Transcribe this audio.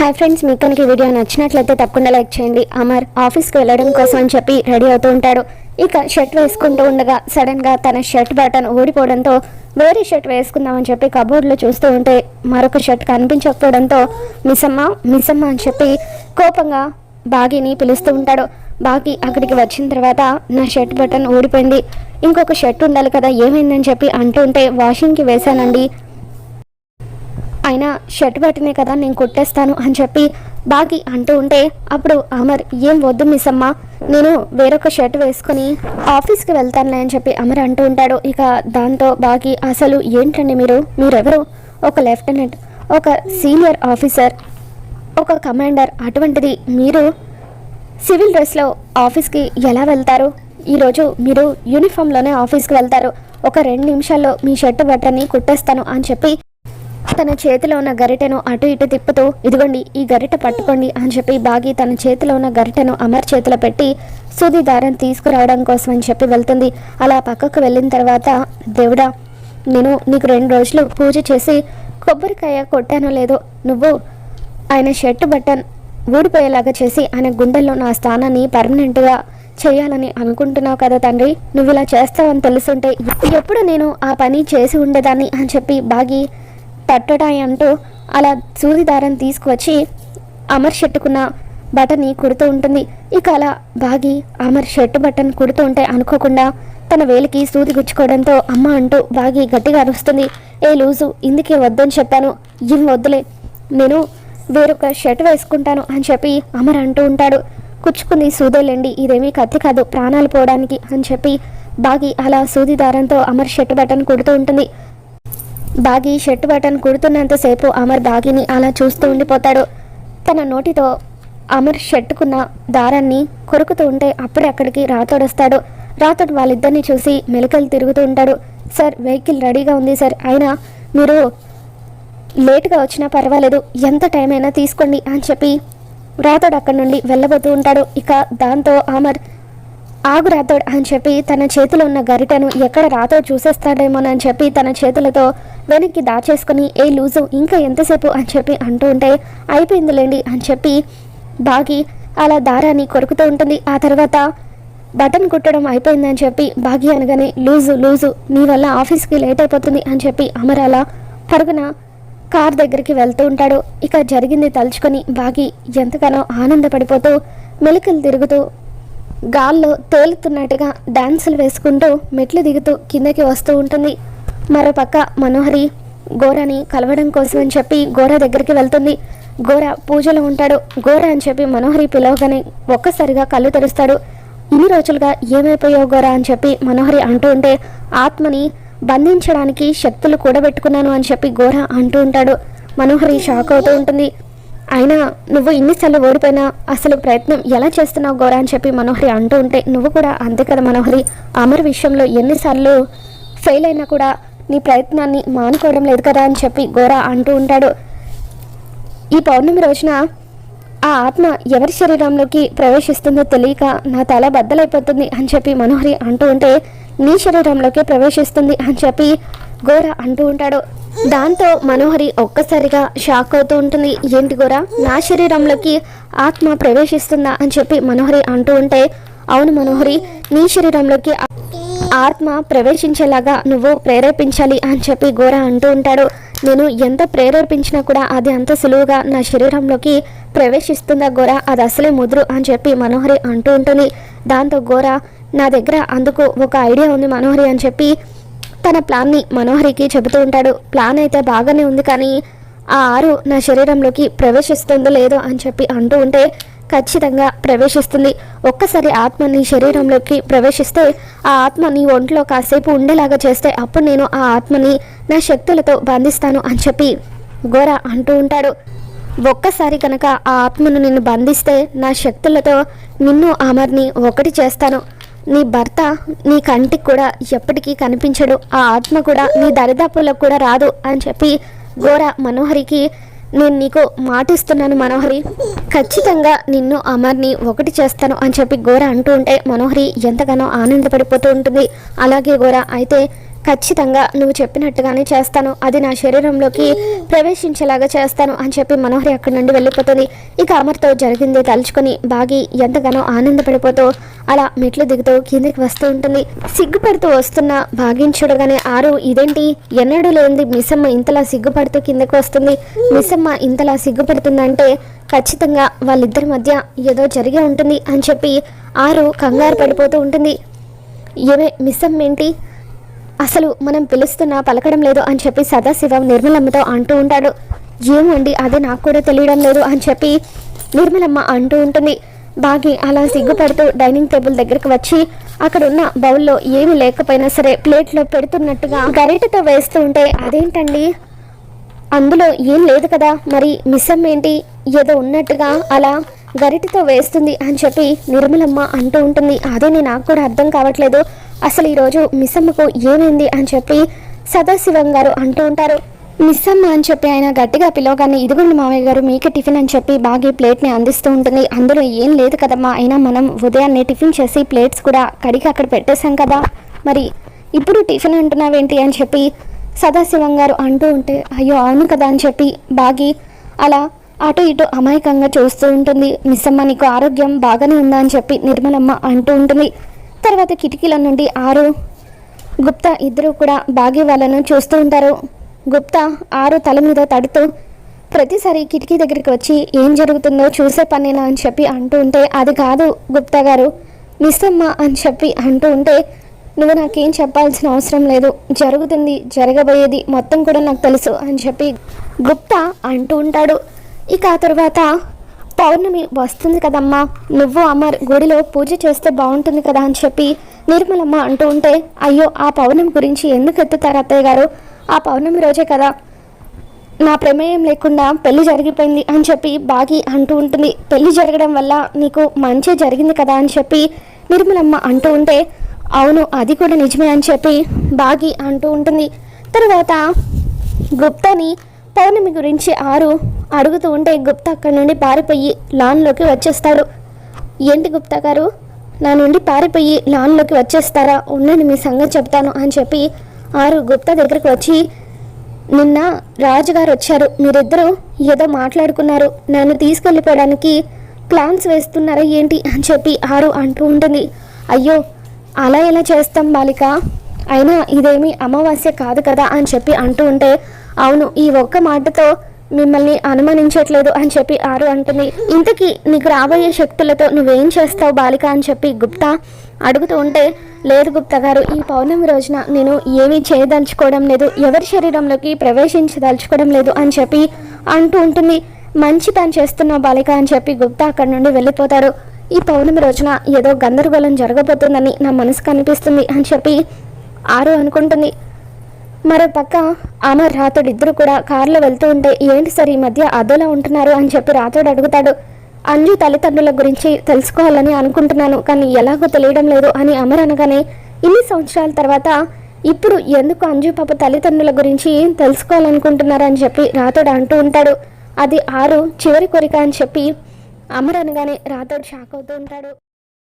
Hi friends మీకు కనుక video నచ్చినట్లయితే తప్పకుండా లైక్ చేయండి. అమర్ ఆఫీస్కి వెళ్ళడం కోసం అని చెప్పి రెడీ అవుతూ ఉంటాడు. ఇక షర్ట్ వేసుకుంటూ ఉండగా సడన్గా తన షర్ట్ బటన్ ఊడిపోవడంతో వేరే షర్ట్ వేసుకుందామని చెప్పి కబోర్డ్లో చూస్తూ ఉంటే మరొక షర్ట్ కనిపించకపోవడంతో మిసమ్మ మిసమ్మ అని చెప్పి కోపంగా బాగీని పిలుస్తూ ఉంటాడు. బాగి అక్కడికి వచ్చిన తర్వాత నా షర్ట్ బటన్ ఊడిపోయింది. ఇంకొక షర్ట్ ఉండాలి కదా ఏమైందని చెప్పి అంటూ ఉంటే వాషింగ్కి వేశానండి. అయినా షర్ట్ బట్టనే కదా నేను కుట్టేస్తాను అని చెప్పి బాకి అంటూ ఉంటే అప్పుడు అమర్ ఏం వద్దు మిస్ అమ్మ నేను వేరొక షర్ట్ వేసుకొని ఆఫీస్కి వెళ్తానులే అని చెప్పి అమర్ అంటూ ఉంటాడు. ఇక దాంతో బాకి అసలు ఏంటండి మీరు? మీరెవరు? ఒక లెఫ్టినెంట్ ఒక సీనియర్ ఆఫీసర్ ఒక కమాండర్ అటువంటిది మీరు? సివిల్ డ్రెస్లో ఆఫీస్కి ఎలా వెళ్తారు? ఈరోజు మీరు యూనిఫామ్లోనే ఆఫీస్కి వెళ్తారు. ఒక రెండు నిమిషాల్లో మీ షర్ట్ బట్టని కుట్టేస్తాను అని చెప్పి తన చేతిలో ఉన్న గరిటెను అటు ఇటు తిప్పుతూ ఇదిగోండి ఈ గరిటె పట్టుకోండి అని చెప్పి బాగి తన చేతిలో ఉన్న గరిటెను అమర్ చేతిలో పెట్టి సూది దారం తీసుకురావడం కోసం అని చెప్పి వెళ్తుంది. అలా పక్కకు వెళ్ళిన తర్వాత దేవుడా నేను నీకు రెండు రోజులు పూజ చేసి కొబ్బరికాయ కొట్టానో లేదో నువ్వు ఆయన షర్ట్ బటన్ ఊడిపోయేలాగా చేసి ఆయన గుండెల్లో నా స్థానాన్ని పర్మనెంట్గా చేయాలని అనుకుంటున్నావు కదా తండ్రి. నువ్వు ఇలా చేస్తావని తెలుసుంటే ఎప్పుడు నేను ఆ పని చేసి ఉండేదాన్ని అని చెప్పి బాగి పట్టడాయి అంటూ అలా సూది దారం తీసుకువచ్చి అమర్ షర్టుకున్న బటన్ని కుడుతూ ఉంటుంది. ఇక అలా బాగి అమర్ షర్ట్ బటన్ కుడుతూ ఉంటే అనుకోకుండా తన వేలికి సూది గుచ్చుకోవడంతో అమ్మ అంటూ బాగి గట్టిగా అరుస్తుంది. ఏ లూజు ఇందుకే వద్దని చెప్పాను. ఏం వద్దులే. నేను వేరొక షర్ట్ వేసుకుంటాను అని చెప్పి అమర్ అంటూ ఉంటాడు. కుచ్చుకుంది సూదేలేండి ఇదేమీ కత్తి కాదు ప్రాణాలు పోవడానికి అని చెప్పి బాగి అలా సూది దారంతో అమర్ షర్ట్ బటన్ కుడుతూ ఉంటుంది. బాగి షర్ట్ బటన్ కుడుతున్నంతసేపు అమర్ బాగిని అలా చూస్తూ ఉండిపోతాడు. తన నోటితో అమర్ షర్టుకున్న దారాన్ని కొరుకుతూ ఉంటే అప్పుడే అక్కడికి రాతోడు వస్తాడు. రాతోడు వాళ్ళిద్దరిని చూసి మెలకలు తిరుగుతూ ఉంటాడు. సార్ వెహికల్ రెడీగా ఉంది సార్. అయినా మీరు లేటుగా వచ్చినా పర్వాలేదు. ఎంత టైం అయినా తీసుకోండి అని చెప్పి రాతోడు అక్కడి నుండి వెళ్ళబోతూ ఉంటాడు. ఇక దాంతో అమర్ ఆగు రాతోడ్ అని చెప్పి తన చేతిలో ఉన్న గరిటను ఎక్కడ రాతోడ్ చూసేస్తాడేమోనని చెప్పి తన చేతులతో వెనక్కి దాచేసుకుని ఏ లూజు ఇంకా ఎంతసేపు? అని చెప్పి అంటూ ఉంటే అయిపోయిందిలేండి అని చెప్పి బాగి అలా దారాన్ని కొరుకుతూ ఉంటుంది. ఆ తర్వాత బటన్ కుట్టడం అయిపోయిందని చెప్పి బాగి అనగానే లూజు లూజు నీ వల్ల ఆఫీస్కి లేట్ అయిపోతుంది అని చెప్పి అమర్ అలా పరుగున కార్ దగ్గరికి వెళ్తూ ఉంటాడు. ఇక జరిగింది తలుచుకొని బాగి ఎంతగానో ఆనందపడిపోతూ మెలికలు తిరుగుతూ గాల్లో తేలుతున్నట్టుగా డాన్సులు వేసుకుంటూ మెట్లు దిగుతూ కిందకి వస్తూ ఉంటుంది. మరోపక్క మనోహరి గోరని కలవడం కోసం అని చెప్పి గోర దగ్గరికి వెళ్తుంది. గోర పూజలో ఉంటాడు. గోర అని చెప్పి మనోహరి పిలవగానే ఒక్కసారిగా కళ్ళు తెరుస్తాడు. ఇన్ని రోజులుగా ఏమైపోయావు గోర అని చెప్పి మనోహరి అంటూ ఉంటే ఆత్మని బంధించడానికి శక్తులు కూడబెట్టుకున్నాను అని చెప్పి గోర అంటూ ఉంటాడు. మనోహరి షాక్ అవుతూ ఉంటుంది. అయినా నువ్వు ఇన్నిసార్లు ఓడిపోయినా అసలు ప్రయత్నం ఎలా చేస్తున్నావు గోరా అని చెప్పి మనోహరి అంటూ ఉంటే నువ్వు కూడా అంతే కదా మనోహరి. అమర్ విషయంలో ఎన్నిసార్లు ఫెయిల్ అయినా కూడా నీ ప్రయత్నాన్ని మానుకోవడం లేదు కదా అని చెప్పి గోరా అంటూ ఉంటాడు. ఈ పౌర్ణమి రోజున ఆ ఆత్మ ఎవరి శరీరంలోకి ప్రవేశిస్తుందో తెలియక నా తల బద్దలైపోతుంది అని చెప్పి మనోహరి అంటూ ఉంటే నీ శరీరంలోకి ప్రవేశిస్తుంది అని చెప్పి గోర అంటూ ఉంటాడు. దాంతో మనోహరి ఒక్కసారిగా షాక్ అవుతూ ఉంటుంది. ఏంటి గోర? నా శరీరంలోకి ఆత్మ ప్రవేశిస్తుందా అని చెప్పి మనోహరి అంటూ ఉంటే అవును మనోహరి నీ శరీరంలోకి ఆత్మ ప్రవేశించేలాగా నువ్వు ప్రేరేపించాలి అని చెప్పి గోర అంటూ ఉంటాడు. నేను ఎంత ప్రేరేపించినా కూడా అది అంత సులువుగా నా శరీరంలోకి ప్రవేశిస్తుందా గోర? అది అసలే ముదురు అని చెప్పి మనోహరి అంటూ ఉంటుంది. దాంతో గోర నా దగ్గర అందుకు ఒక ఐడియా ఉంది మనోహరి అని చెప్పి తన ప్లాన్ని మనోహరికి చెబుతూ ఉంటాడు. ప్లాన్ అయితే బాగానే ఉంది కానీ ఆ ఆరు నా శరీరంలోకి ప్రవేశిస్తుందో లేదో అని చెప్పి అంటూ ఉంటే ఖచ్చితంగా ప్రవేశిస్తుంది. ఒక్కసారి ఆత్మ నీ శరీరంలోకి ప్రవేశిస్తే ఆ ఆత్మ నీ ఒంట్లో కాసేపు ఉండేలాగా చేస్తే అప్పుడు నేను ఆ ఆత్మని నా శక్తులతో బంధిస్తాను అని చెప్పి గోర అంటూ ఉంటాడు. ఒక్కసారి కనుక ఆ ఆత్మను నిన్ను బంధిస్తే నా శక్తులతో నిన్ను అమర్ని ఒకటి చేస్తాను. నీ భర్త నీ కంటికి కూడా ఎప్పటికీ కనిపించడు. ఆ ఆత్మ కూడా నీ దరిదాపులకు కూడా రాదు అని చెప్పి ఘోర మనోహరికి నేను నీకు మాటిస్తున్నాను మనోహరి. ఖచ్చితంగా నిన్ను అమర్ని ఒకటి చేస్తాను అని చెప్పి గోర అంటూ ఉంటే మనోహరి ఎంతగానో ఆనందపడిపోతూ ఉంటుంది. అలాగే గోర అయితే ఖచ్చితంగా నువ్వు చెప్పినట్టుగానే చేస్తాను. అది నా శరీరంలోకి ప్రవేశించేలాగా చేస్తాను అని చెప్పి మనోహరి అక్కడి నుండి వెళ్ళిపోతుంది. ఇక అమర్తో జరిగింది తలుచుకొని బాగి ఎంతగానో ఆనందపడిపోతూ అలా మెట్లు దిగుతూ కిందికి వస్తూ ఉంటుంది. సిగ్గుపడుతూ వస్తున్న భాగ్యం చూడగానే ఆరు ఇదేంటి? ఎన్నడూ లేనిది మిస్సమ్మ ఇంతలా సిగ్గుపడుతూ కిందకి వస్తుంది. మిస్సమ్మ ఇంతలా సిగ్గుపడుతుందంటే ఖచ్చితంగా వాళ్ళిద్దరి మధ్య ఏదో జరిగే ఉంటుంది అని చెప్పి ఆరు కంగారు పడిపోతూ ఉంటుంది. ఏమే మిస్సమ్మ ఏంటి? అసలు మనం పిలుస్తున్నా పలకడం లేదు అని చెప్పి సదాశివం నిర్మలమ్మతో అంటూ ఉంటాడు. ఏమండి అది నాకు కూడా తెలియడం లేదు అని చెప్పి నిర్మలమ్మ అంటూ ఉంటుంది. బాగి అలా సిగ్గుపడుతూ డైనింగ్ టేబుల్ దగ్గరకు వచ్చి అక్కడ ఉన్న బౌల్లో ఏమి లేకపోయినా సరే ప్లేట్లో పెడుతున్నట్టుగా గరిటతో వేస్తూ ఉంటే అదేంటండి? అందులో ఏం లేదు కదా? మరి మిస్సమ్మ ఏంటి? ఏదో ఉన్నట్టుగా అలా గరిటతో వేస్తుంది అని చెప్పి నిర్మలమ్మ అంటూ ఉంటుంది. అదే నాకు కూడా అర్థం కావట్లేదు. అసలు ఈరోజు మిస్సమ్మకు ఏమైంది అని చెప్పి సదాశివం గారు అంటూ ఉంటారు. మిస్సమ్మ అని చెప్పి ఆయన గట్టిగా పిలవగానే ఇదిగోండి మామయ్య గారు మీకే టిఫిన్ అని చెప్పి బాగా ప్లేట్ని అందిస్తూ ఉంటుంది. అందులో ఏం లేదు కదమ్మా అయినా మనం ఉదయాన్నే టిఫిన్ చేసి ప్లేట్స్ కూడా కడిగి అక్కడ పెట్టేశాం కదా. మరి ఇప్పుడు టిఫిన్ అంటున్నావేంటి అని చెప్పి సదాశివం గారు అంటూ ఉంటే అయ్యో అవును కదా అని చెప్పి బాగి అలా అటు ఇటు అమాయకంగా చూస్తూ ఉంటుంది. మిస్సమ్మ నీకు ఆరోగ్యం బాగానే ఉందా? అని చెప్పి నిర్మలమ్మ అంటూ ఉంటుంది. తర్వాత కిటికీల నుండి ఆరు గుప్తా ఇద్దరు కూడా బాగి వాళ్ళను చూస్తూ ఉంటారు. గుప్తా ఆరు తల మీద తడుతూ ప్రతిసారి కిటికీ దగ్గరికి వచ్చి ఏం జరుగుతుందో చూసే పనేనా? అని చెప్పి అంటూ ఉంటే అది కాదు గుప్తా గారు మిస్సమ్మ అని చెప్పి అంటూ ఉంటే నువ్వు నాకేం చెప్పాల్సిన అవసరం లేదు జరుగుతుంది జరగబోయేది మొత్తం కూడా నాకు తెలుసు అని చెప్పి గుప్తా అంటూ ఉంటాడు. ఇక ఆ తర్వాత పౌర్ణమి వస్తుంది కదమ్మా. నువ్వు అమర్ గుడిలో పూజ చేస్తే బాగుంటుంది కదా అని చెప్పి నిర్మలమ్మ అంటూ ఉంటే అయ్యో ఆ పౌర్ణమి గురించి ఎందుకు ఎత్తుతారు అత్తయ్య గారు? ఆ పౌర్ణమి రోజే కదా. నా ప్రమేయం లేకుండా పెళ్ళి జరిగిపోయింది అని చెప్పి బాగి అంటూ ఉంటుంది. పెళ్ళి జరగడం వల్ల నీకు మంచి జరిగింది కదా అని చెప్పి నిర్మలమ్మ అంటూ ఉంటే అవును అది కూడా నిజమే అని చెప్పి బాగి అంటూ ఉంటుంది. తర్వాత గుప్తాని పౌర్ణమి గురించి ఆరు అడుగుతూ ఉంటే గుప్తా అక్కడి నుండి పారిపోయి లాన్లోకి వచ్చేస్తాడు ఏంటి గుప్తా గారు? నా నుండి పారిపోయి లాన్లోకి వచ్చేస్తారా? ఉండండి మీ సంగతి చెప్తాను అని చెప్పి ఆరు గుప్తా దగ్గరికి వచ్చి నిన్న రాజుగారు వచ్చారు. మీరిద్దరూ ఏదో మాట్లాడుకున్నారు. నన్ను తీసుకెళ్ళిపోవడానికి ప్లాన్స్ వేస్తున్నారా ఏంటి అని చెప్పి ఆరు అంటూ ఉంటుంది. అయ్యో అలా ఎలా చేస్తాం బాలిక? అయినా ఇదేమి అమావాస్య కాదు కదా అని చెప్పి అంటూ ఉంటే అవును ఈ ఒక్క మాటతో మిమ్మల్ని అనుమానించట్లేదు అని చెప్పి ఆరు అంటుంది. ఇంతకీ నీకు రాబోయే శక్తులతో నువ్వేం చేస్తావు బాలిక అని చెప్పి గుప్తా అడుగుతూ ఉంటే లేదు గుప్తా గారు ఈ పౌర్ణమి రోజున నేను ఏమీ చేయదలుచుకోవడం లేదు ఎవరి శరీరంలోకి ప్రవేశించదలుచుకోవడం లేదు అని చెప్పి అంటూ ఉంటుంది. మంచి పని చేస్తున్నావు బాలిక అని చెప్పి గుప్తా అక్కడి నుండి వెళ్ళిపోతారు. ఈ పౌర్ణమి రోజున ఏదో గందరగోళం జరగబోతుందని నా మనసు కనిపిస్తుంది అని చెప్పి ఆరు అనుకుంటుంది. మరో పక్క అమర్ రాతోడు ఇద్దరు కూడా కారులో వెళ్తూ ఉంటే ఏంటి సార్ ఈ మధ్య అదోలా ఉంటున్నారు? అని చెప్పి రాతోడు అడుగుతాడు. అంజు తల్లిదండ్రుల గురించి తెలుసుకోవాలని అనుకుంటున్నాను కానీ ఎలాగో తెలియడం లేదు అని అమర్ అనగానే ఇన్ని సంవత్సరాల తర్వాత ఇప్పుడు ఎందుకు అంజు పాప తల్లిదండ్రుల గురించి తెలుసుకోవాలనుకుంటున్నారు? అని చెప్పి రాతోడు అంటూ ఉంటాడు. అది ఆరు చివరి కోరిక అని చెప్పి అమర్ అనగానే రాతోడు షాక్ అవుతూ ఉంటాడు.